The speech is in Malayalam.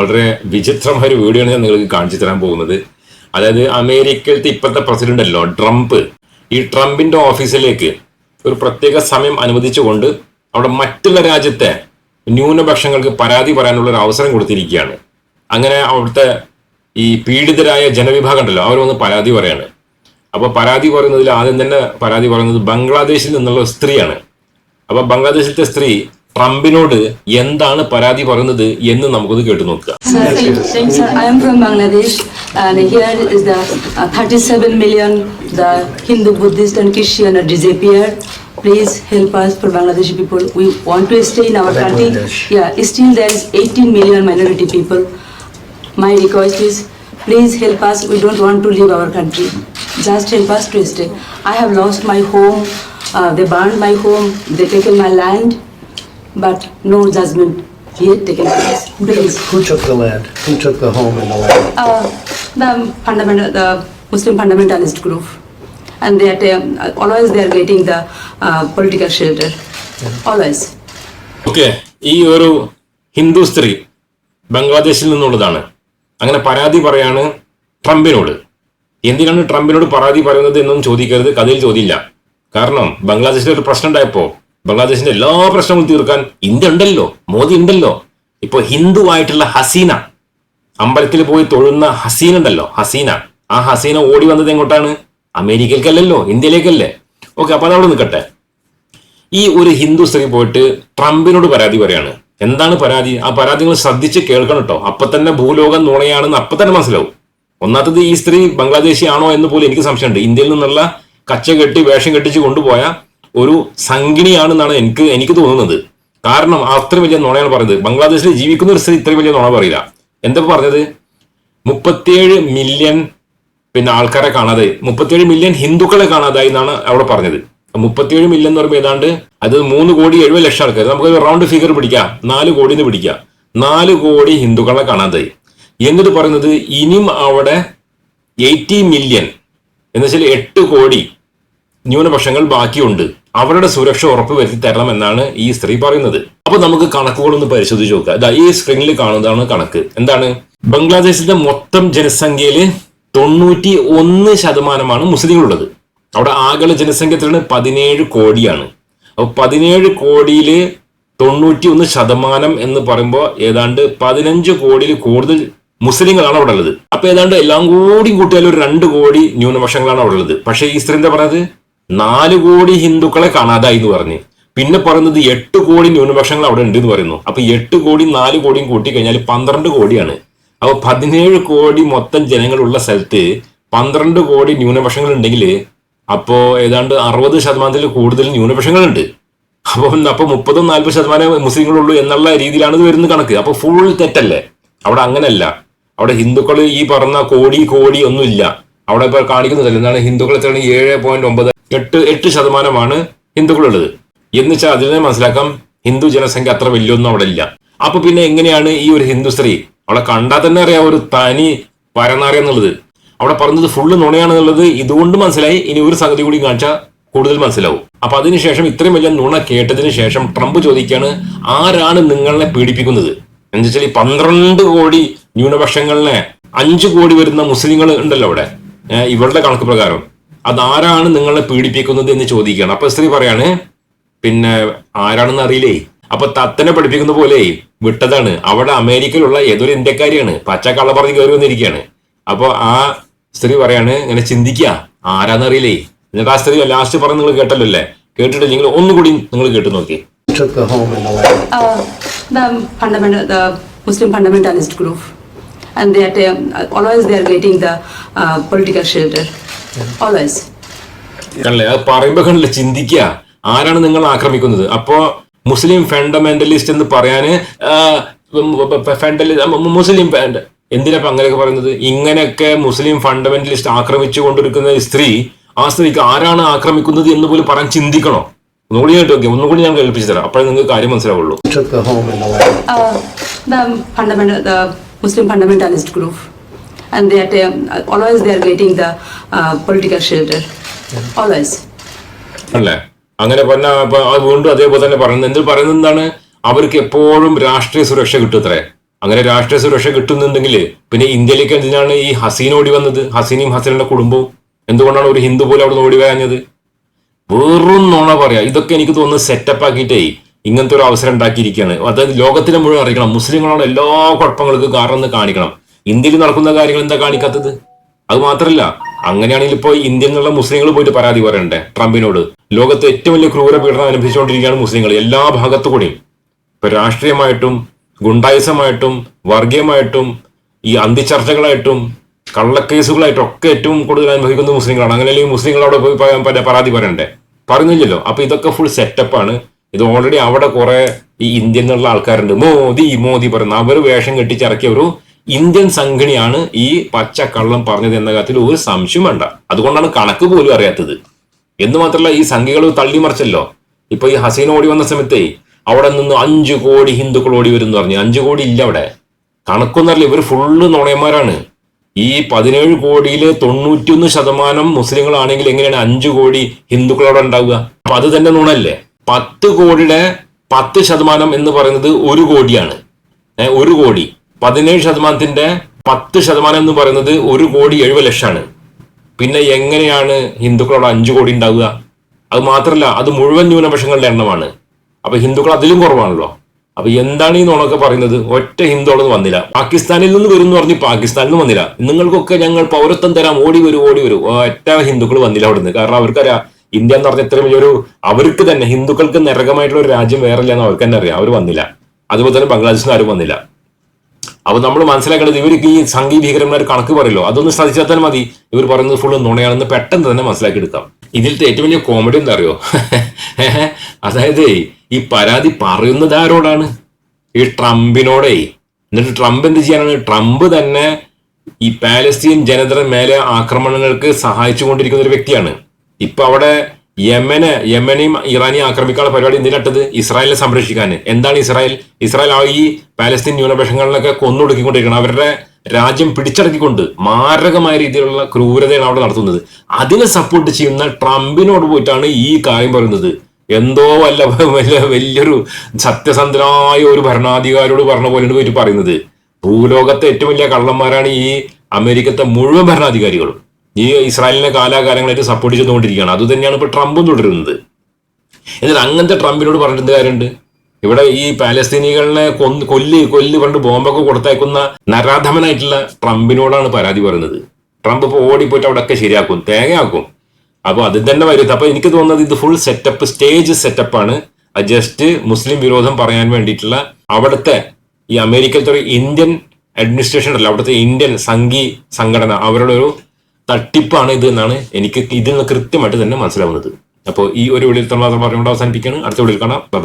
വളരെ വിചിത്രമായ ഒരു വീഡിയോ ആണ് ഞാൻ നിങ്ങൾക്ക് കാണിച്ചു തരാൻ പോകുന്നത്. അതായത് അമേരിക്കയിലത്തെ ഇപ്പോഴത്തെ പ്രസിഡന്റ് അല്ലോ ട്രംപ്. ഈ ട്രംപിന്റെ ഓഫീസിലേക്ക് ഒരു പ്രത്യേക സമയം അനുവദിച്ചുകൊണ്ട് അവിടെ മറ്റുള്ള രാജ്യത്തെ ന്യൂനപക്ഷങ്ങൾക്ക് പരാതി പറയാനുള്ള ഒരു അവസരം കൊടുത്തിരിക്കുകയാണ്. അങ്ങനെ അവിടുത്തെ ഈ പീഡിതരായ ജനവിഭാഗം ഉണ്ടല്ലോ അവർ വന്ന് പരാതി പറയാണ്. അപ്പൊ പരാതി പറയുന്നതിൽ ആദ്യം തന്നെ പരാതി പറയുന്നത് ബംഗ്ലാദേശിൽ നിന്നുള്ള സ്ത്രീയാണ്. അപ്പൊ ബംഗ്ലാദേശിലത്തെ സ്ത്രീ ട്രംപിനോട് എന്താണ് പരാതി പറയുന്നത് എന്ന് നമുക്കത് കേട്ടു നോക്കുക. I am from Bangladesh, and here is the uh, 37 million the Hindu, Buddhist, and Christian are disappeared. Please help us for Bangladeshi people. We want to stay in our country. Yeah, still there is 18 million minority people. My request is, please help us. We don't want to leave our country. Just help us to stay. I have lost my home. Uh, they burned my home. They taken my land, but no judgment yet taken place. Please. Who took the land? Who took the home and the land? Uh, the fundamental, the Muslim fundamentalist group, and they are uh, always they are getting the uh, political shelter, always. Okay ഈ ഒരു ഹിന്ദു സ്ത്രീ ബംഗ്ലാദേശിൽ നിന്നുള്ളതാണ് അങ്ങനെ പരാതി പറയാണ് ട്രംപിനോട് എന്തിനാണ് ട്രംപിനോട് പരാതി പറയുന്നത് എന്നൊന്നും ചോദിക്കരുത് കഥയിൽ ചോദിയില്ല കാരണം ബംഗ്ലാദേശിൽ ഒരു പ്രശ്നം ഉണ്ടായപ്പോ ബംഗ്ലാദേശിന്റെ എല്ലാ പ്രശ്നങ്ങളും തീർക്കാൻ ഇന്ത്യ ഉണ്ടല്ലോ മോദി ഉണ്ടല്ലോ. ഇപ്പൊ ഹിന്ദു ആയിട്ടുള്ള ഹസീന അമ്പലത്തിൽ പോയി തൊഴുന്ന ഹസീന ഉണ്ടല്ലോ ഹസീന. ആ ഹസീന ഓടി വന്നത് എങ്ങോട്ടാണ്? അമേരിക്കയിലേക്കല്ലല്ലോ ഇന്ത്യയിലേക്കല്ലേ? ഓക്കെ അപ്പൊ അതവിടെ നിൽക്കട്ടെ. ഈ ഒരു ഹിന്ദു സ്ത്രീ പോയിട്ട് ട്രംപിനോട് പരാതി പറയാണ്. എന്താണ് പരാതി? ആ പരാതി നിങ്ങൾ ശ്രദ്ധിച്ച് കേൾക്കണം കേട്ടോ അപ്പൊ തന്നെ ഭൂലോകം നുണയാണെന്ന് അപ്പൊ തന്നെ മനസ്സിലാവും. ഒന്നാത്തത് ഈ സ്ത്രീ ബംഗ്ലാദേശി ആണോ എന്ന് പോലും എനിക്ക് സംശയമുണ്ട്. ഇന്ത്യയിൽ നിന്നുള്ള കച്ച കെട്ടി വേഷം കെട്ടിച്ച് കൊണ്ടുപോയ ഒരു സംഗിണിയാണെന്നാണ് എനിക്ക് എനിക്ക് തോന്നുന്നത്. കാരണം അത്ര വലിയ നുണയാണ് പറയുന്നത്. ബംഗ്ലാദേശിൽ ജീവിക്കുന്ന ഒരു സ്ത്രീ ഇത്ര വലിയ നുണ പറയില്ല. എന്താ പറഞ്ഞത്? മുപ്പത്തിയേഴ് മില്യൺ പിന്നെ ആൾക്കാരെ കാണാതെ മുപ്പത്തിയേഴ് മില്യൺ ഹിന്ദുക്കളെ കാണാതായി എന്നാണ് അവിടെ പറഞ്ഞത്. മുപ്പത്തിയേഴ് മില്യൺ എന്ന് പറയുമ്പോൾ ഏതാണ്ട് അത് മൂന്ന് കോടി എഴുപത് ലക്ഷം ആൾക്കാർ നമുക്ക് റൗണ്ട് ഫിഗർ പിടിക്കാം. നാല് കോടി എന്ന് പിടിക്കാം. നാല് കോടി ഹിന്ദുക്കളെ കാണാതായി. എന്നിട്ട് പറയുന്നത് ഇനിയും അവിടെ എയ്റ്റി മില്യൺ എന്നുവെച്ചാൽ എട്ട് കോടി ന്യൂനപക്ഷങ്ങൾ ബാക്കിയുണ്ട്. അവരുടെ സുരക്ഷ ഉറപ്പുവരുത്തി തരണം എന്നാണ് ഈ സ്ത്രീ പറയുന്നത്. അപ്പൊ നമുക്ക് കണക്കുകളൊന്ന് പരിശോധിച്ച് നോക്കുക ഇതാ ഈ സ്ക്രീനിൽ കാണുന്നതാണ് കണക്ക്. എന്താണ്? ബംഗ്ലാദേശിന്റെ മൊത്തം ജനസംഖ്യയിൽ തൊണ്ണൂറ്റി ഒന്ന് ശതമാനമാണ് മുസ്ലിങ്ങളുള്ളത്. അവിടെ ആകെ ജനസംഖ്യ എത്രയാണ് പതിനേഴ് കോടിയാണ്. അപ്പൊ പതിനേഴ് കോടിയിൽ തൊണ്ണൂറ്റി ഒന്ന് ശതമാനം എന്ന് പറയുമ്പോൾ ഏതാണ്ട് പതിനഞ്ച് കോടിയിൽ കൂടുതൽ മുസ്ലിങ്ങളാണ് അവിടെ ഉള്ളത് അപ്പൊ ഏതാണ്ട് എല്ലാം കൂടി കൂട്ടിയാൽ ഒരു രണ്ട് കോടി ന്യൂനപക്ഷങ്ങളാണ് അവിടെ ഉള്ളത് പക്ഷേ ഈ സ്ത്രീ എന്താ പറഞ്ഞത്? നാല് കോടി ഹിന്ദുക്കളെ കാണാതായി എന്ന് പറഞ്ഞ്. പിന്നെ പറയുന്നത് എട്ട് കോടി ന്യൂനപക്ഷങ്ങൾ അവിടെ ഉണ്ട് എന്ന് പറയുന്നു. അപ്പൊ എട്ട് കോടി നാല് കോടിയും കൂട്ടി കഴിഞ്ഞാൽ പന്ത്രണ്ട് കോടിയാണ്. അപ്പൊ പതിനേഴ് കോടി മൊത്തം ജനങ്ങളുള്ള സ്ഥലത്ത് പന്ത്രണ്ട് കോടി ന്യൂനപക്ഷങ്ങൾ ഉണ്ടെങ്കിൽ അപ്പോ ഏതാണ്ട് അറുപത് ശതമാനത്തിൽ കൂടുതൽ ന്യൂനപക്ഷങ്ങളുണ്ട് അപ്പൊ അപ്പൊ മുപ്പതും നാൽപ്പത് ശതമാനം മുസ്ലിങ്ങളുള്ളൂ എന്നുള്ള രീതിയിലാണ് ഇത് വരുന്ന കണക്ക്. അപ്പൊ ഫുൾ തെറ്റല്ലേ? അവിടെ അങ്ങനല്ല. അവിടെ ഹിന്ദുക്കൾ ഈ പറഞ്ഞ കോടി കോടി ഒന്നുമില്ല. അവിടെ ഇപ്പൊ കാണിക്കുന്നതല്ല? എന്താണ് ഹിന്ദുക്കൾ എത്രയാണ്? ഏഴ് പോയിന്റ് ഒമ്പത് എട്ട് എട്ട് ശതമാനമാണ് ഹിന്ദുക്കളുള്ളത്. എന്ന് വെച്ചാൽ അതിനെ മനസ്സിലാക്കാം ഹിന്ദു ജനസംഖ്യ അത്ര വലിയൊന്നും അവിടെ ഇല്ല അപ്പൊ പിന്നെ എങ്ങനെയാണ് ഈ ഒരു ഹിന്ദു സ്ത്രീ? അവളെ കണ്ടാൽ തന്നെ അറിയാം ഒരു തനി പരനാറി എന്നുള്ളത്. അവിടെ പറഞ്ഞത് ഫുള്ള് നുണയാണെന്നുള്ളത് ഇതുകൊണ്ട് മനസ്സിലായി. ഇനി ഒരു സംഗതി കൂടി കാണിച്ചാൽ കൂടുതൽ മനസ്സിലാവും. അപ്പൊ അതിനുശേഷം ഇത്രയും വലിയ നുണ കേട്ടതിന് ശേഷം ട്രംപ് ചോദിക്കുകയാണ് ആരാണ് നിങ്ങളെ പീഡിപ്പിക്കുന്നത്? എന്ന് വെച്ചാൽ ഈ പന്ത്രണ്ട് കോടി ന്യൂനപക്ഷങ്ങളിലെ അഞ്ചു കോടി വരുന്ന മുസ്ലിങ്ങൾ ഉണ്ടല്ലോ അവിടെ. ഇവരുടെ കണക്ക് പ്രകാരം. അതാരാണ് നിങ്ങളെ പീഡിപ്പിക്കുന്നത് എന്ന് ചോദിക്കുകയാണ് അപ്പൊ സ്ത്രീ പറയാണ് പിന്നെ ആരാണെന്ന് അറിയില്ലേ? അപ്പൊ തത്തനെ പഠിപ്പിക്കുന്ന പോലെ വിട്ടതാണ്. അവിടെ അമേരിക്കയിലുള്ള ഏതൊരു ഇന്ത്യക്കാരിയാണ്. പച്ച കള്ള പറഞ്ഞ് കയറി വന്നിരിക്കുകയാണ്. അപ്പൊ ആ സ്ത്രീ പറയാണ് ഇങ്ങനെ ചിന്തിക്കുക. ആരാന്നറിയില്ലേ എന്നിട്ട് ആ സ്ത്രീ ലാസ്റ്റ് പറഞ്ഞ് നിങ്ങൾ കേട്ടല്ലോ അല്ലേ? കേട്ടിട്ട് നിങ്ങൾ ഒന്നുകൂടി നിങ്ങൾ കേട്ടു നോക്കി. Fundamental Muslim fundamentalist home and? Uh, they are uh, always they are getting the uh, political shelter, always. കണ്ടല്ലേ? അത് പറയുമ്പോ കണ്ടില്ലേ? ചിന്തിക്കുക. ആരാണ് നിങ്ങൾ ആക്രമിക്കുന്നത്? അപ്പോ മുസ്ലിം ഫണ്ടമെന്റലിസ്റ്റ് എന്ന് പറയാന് ഫണ്ടലി മുസ്ലിം ഫണ്ട- എന്തിനാ അങ്ങനെയൊക്കെ പറയുന്നത്? ഇങ്ങനെയൊക്കെ മുസ്ലിം ഫണ്ടമെന്റലിസ്റ്റ് ആക്രമിച്ചു കൊണ്ടിരിക്കുന്ന സ്ത്രീ ആ സ്ത്രീക്ക് ആരാണ് ആക്രമിക്കുന്നത് എന്ന് പോലും പറയാൻ ചിന്തിക്കണോ? ഒന്നുകൂടി കേട്ടോ ഒന്നുകൂടി ഞാൻ കേൾപ്പിച്ചു തരാം. അപ്പോഴേ നിങ്ങൾക്ക് കാര്യം മനസ്സിലാവുള്ളൂ. Muslim fundamentalist group, and they are uh, always they are getting the uh, political shelter, always. അല്ലേ? അങ്ങനെ പറഞ്ഞ അത് വീണ്ടും അതേപോലെ തന്നെ പറയുന്നത്. എന്തിൽ പറയുന്നത് എന്താണ്? അവർക്ക് എപ്പോഴും രാഷ്ട്രീയ സുരക്ഷ കിട്ടും അങ്ങനെ രാഷ്ട്രീയ സുരക്ഷ കിട്ടുന്നുണ്ടെങ്കിൽ പിന്നെ ഇന്ത്യയിലേക്ക് എന്തിനാണ് ഈ ഹസീന ഓടി വന്നത്? ഹസീനയും ഹസീനയുടെ കുടുംബവും? എന്തുകൊണ്ടാണ് ഒരു ഹിന്ദു പോലും അവിടെ നിന്ന് ഓടി വരാഞ്ഞത്? വെറും നോണ പറയാ. ഇതൊക്കെ എനിക്ക് തോന്നുന്നത് സെറ്റപ്പ് ആക്കിയിട്ടേ ഇങ്ങനത്തെ ഒരു അവസരം ഉണ്ടാക്കിയിരിക്കുകയാണ് അതായത് ലോകത്തിനെ മുഴുവൻ അറിയിക്കണം. മുസ്ലിങ്ങളോട് എല്ലാ കുഴപ്പങ്ങൾക്കും കാരണം എന്ന് കാണിക്കണം. ഇന്ത്യയിൽ നടക്കുന്ന കാര്യങ്ങൾ എന്താ കാണിക്കാത്തത്? അത് മാത്രമല്ല അങ്ങനെയാണെങ്കിൽ ഇപ്പോൾ ഇന്ത്യയിൽ നിന്നുള്ള മുസ്ലിങ്ങൾ പോയിട്ട് പരാതി പറയണ്ടേ ട്രംപിനോട്? ലോകത്ത് ഏറ്റവും വലിയ ക്രൂര പീഡനം അനുഭവിച്ചുകൊണ്ടിരിക്കുകയാണ് മുസ്ലിങ്ങൾ എല്ലാ ഭാഗത്തു കൂടിയും ഇപ്പൊ രാഷ്ട്രീയമായിട്ടും ഗുണ്ടായുസമായിട്ടും വർഗീയമായിട്ടും ഈ അന്തിച്ചർച്ചകളായിട്ടും കള്ളക്കേസുകളായിട്ടും ഒക്കെ ഏറ്റവും കൂടുതൽ അനുഭവിക്കുന്നത് മുസ്ലിങ്ങളാണ്. അങ്ങനെയല്ലെങ്കിൽ മുസ്ലിങ്ങളോട് പോയി പ- പ- പരാതി പറയണ്ടേ? പറയുന്നില്ലല്ലോ. അപ്പൊ ഇതൊക്കെ ഫുൾ സെറ്റപ്പാണ് ഇത് ഓൾറെഡി അവിടെ കുറെ ഈ ഇന്ത്യൻ എന്നുള്ള ആൾക്കാരുണ്ട്. മോദി മോദി പറയുന്ന അവർ വേഷം കെട്ടിച്ചിറക്കിയ ഒരു ഇന്ത്യൻ സംഘടനയാണ് ഈ പച്ച കള്ളം പറഞ്ഞത് എന്ന കാര്യത്തിൽ ഒരു സംശയം വേണ്ട. അതുകൊണ്ടാണ് കണക്ക് പോലും അറിയാത്തത്. എന്ന് മാത്രമല്ല ഈ സംഖ്യകൾ തള്ളിമറിച്ചല്ലോ. ഇപ്പൊ ഈ ഹസീന ഓടി വന്ന സമയത്തേ അവിടെ നിന്ന് അഞ്ചു കോടി ഹിന്ദുക്കൾ ഓടി വരും എന്ന് പറഞ്ഞു. അഞ്ചു കോടി ഇല്ല അവിടെ. കണക്കൊന്നറിയില്ല ഇവർ ഫുള്ള് നുണയന്മാരാണ്. ഈ പതിനേഴ് കോടിയിൽ തൊണ്ണൂറ്റിയൊന്ന് ശതമാനം മുസ്ലിങ്ങളാണെങ്കിൽ എങ്ങനെയാണ് അഞ്ചു കോടി ഹിന്ദുക്കളോടെ ഉണ്ടാവുക? അപ്പൊ അത് തന്നെ നുണല്ലേ പത്ത് കോടിയുടെ പത്ത് ശതമാനം എന്ന് പറയുന്നത് ഒരു കോടിയാണ്. ഒരു കോടി. പതിനേഴ് ശതമാനത്തിന്റെ പത്ത് ശതമാനം എന്ന് പറയുന്നത് ഒരു കോടി എഴുപത് ലക്ഷമാണ്. പിന്നെ എങ്ങനെയാണ് ഹിന്ദുക്കളോട് അഞ്ചു കോടി ഉണ്ടാവുക? അത് മാത്രമല്ല അത് മുഴുവൻ ന്യൂനപക്ഷങ്ങളുടെ എണ്ണമാണ്. അപ്പൊ ഹിന്ദുക്കൾ അതിലും കുറവാണല്ലോ. അപ്പൊ എന്താണ് ഈ നുണൊക്കെ പറയുന്നത്? ഒറ്റ ഹിന്ദു അവിടെ വന്നില്ല. പാകിസ്ഥാനിൽ നിന്ന് വരും എന്ന് പറഞ്ഞ് പാകിസ്ഥാനിൽ നിന്ന് വന്നില്ല. നിങ്ങൾക്കൊക്കെ ഞങ്ങൾ പൗരത്വം തരാം. ഓടി വരും ഓടി വരും. ഒറ്റ ഹിന്ദുക്കൾ വന്നില്ല അവിടുന്ന്. കാരണം അവർക്കറിയാം ഇന്ത്യ എന്ന് പറഞ്ഞ ഇത്രയും വലിയൊരു അവർക്ക് തന്നെ ഹിന്ദുക്കൾക്ക് നരകമായിട്ടുള്ള ഒരു രാജ്യം വേറെ ഇല്ലെന്ന് അവർക്ക് തന്നെ അറിയാം. അവർ വന്നില്ല. അതുപോലെ തന്നെ ബംഗ്ലാദേശിൽ നിന്ന് ആരും വന്നില്ല. അപ്പൊ നമ്മൾ മനസ്സിലാക്കേണ്ടത് ഇവർക്ക് ഈ സംഘീ ഭീകരന്മാർ കണക്ക് പറയല്ലോ. അതൊന്ന് ശ്രദ്ധിച്ചാൽ തന്നെ മതി. ഇവർ പറയുന്നത് ഫുള്ള് നുണയാണെന്ന് പെട്ടെന്ന് തന്നെ മനസ്സിലാക്കി എടുക്കാം ഇതിലത്തെ ഏറ്റവും വലിയ കോമഡി എന്താ അറിയോ അതായത് ഈ പരാതി പറയുന്നത് ആരോടാണ്? ഈ ട്രംപിനോടേ. എന്നിട്ട് ട്രംപ് എന്ത് ചെയ്യാനാണ്? ട്രംപ് തന്നെ ഈ പാലസ്തീൻ ജനതയുടെ മേലെ ആക്രമണങ്ങൾക്ക് സഹായിച്ചു കൊണ്ടിരിക്കുന്ന ഒരു വ്യക്തിയാണ്. ഇപ്പൊ അവിടെ യമന് യമനെയും ഇറാനെയും ആക്രമിക്കാനുള്ള പരിപാടി എന്തിനട്ടത് ഇസ്രായേലിനെ സംരക്ഷിക്കാൻ എന്താണ് ഇസ്രായേൽ? ഇസ്രായേൽ ആ ഈ പാലസ്തീൻ ന്യൂനപക്ഷങ്ങളിലൊക്കെ കൊന്നൊടുക്കിക്കൊണ്ടിരിക്കണം. അവരുടെ രാജ്യം പിടിച്ചടക്കിക്കൊണ്ട് മാരകമായ രീതിയിലുള്ള ക്രൂരതയാണ് അവിടെ നടത്തുന്നത്. അതിനെ സപ്പോർട്ട് ചെയ്യുന്ന ട്രംപിനോട് പോയിട്ടാണ് ഈ കാര്യം പറയുന്നത്. എന്തോ വല്ല വല്ല വലിയൊരു സത്യസന്ധനായ ഒരു ഭരണാധികാരിയോട് പറഞ്ഞ പോലെയാണ് പോയിട്ട് പറയുന്നത്. ഭൂലോകത്തെ ഏറ്റവും വലിയ കള്ളന്മാരാണ് ഈ അമേരിക്കത്തെ മുഴുവൻ ഭരണാധികാരികളും. ഈ ഇസ്രായേലിനെ കാലാകാലങ്ങളായിട്ട് സപ്പോർട്ട് ചെയ്തുകൊണ്ടിരിക്കുകയാണ്. അതുതന്നെയാണ് തന്നെയാണ് ഇപ്പൊ ട്രംപും തുടരുന്നത്. എന്നാൽ അങ്ങനത്തെ ട്രംപിനോട് പറഞ്ഞിട്ട് കാര്യമുണ്ട്? ഇവിടെ ഈ പാലസ്തീനികളെ കൊന്ന് കൊല്ലി കൊല്ലി പണ്ട് ബോംബൊക്കെ കൊടുത്തയക്കുന്ന നരാധമനായിട്ടുള്ള ട്രംപിനോടാണ് പരാതി പറയുന്നത്. ട്രംപ് ഇപ്പോൾ ഓടിപ്പോയിട്ട് അവിടെയൊക്കെ ശരിയാക്കും തേങ്ങയാക്കും. അപ്പോൾ അത് തന്നെ വരും അപ്പൊ എനിക്ക് തോന്നുന്നത് ഇത് ഫുൾ സെറ്റപ്പ് സ്റ്റേജ് സെറ്റപ്പാണ് ജസ്റ്റ് മുസ്ലിം വിരോധം പറയാൻ വേണ്ടിയിട്ടുള്ള അവിടുത്തെ ഈ അമേരിക്കയിലത്തെ ഒരു ഇന്ത്യൻ അഡ്മിനിസ്ട്രേഷൻ അല്ല അവിടുത്തെ ഇന്ത്യൻ സംഘി സംഘടന അവരുടെ ഒരു തട്ടിപ്പാണ് ഇത് എന്നാണ് എനിക്ക് ഇതിൽ നിന്ന് കൃത്യമായിട്ട് തന്നെ മനസ്സിലാവുന്നത്. അപ്പോൾ ഈ ഒരു വിളിയിൽ മാത്രം പറഞ്ഞുകൊണ്ട് അവസാനിപ്പിക്കുകയാണ്. അടുത്ത വിളിയിൽ കാണാം. ബൈ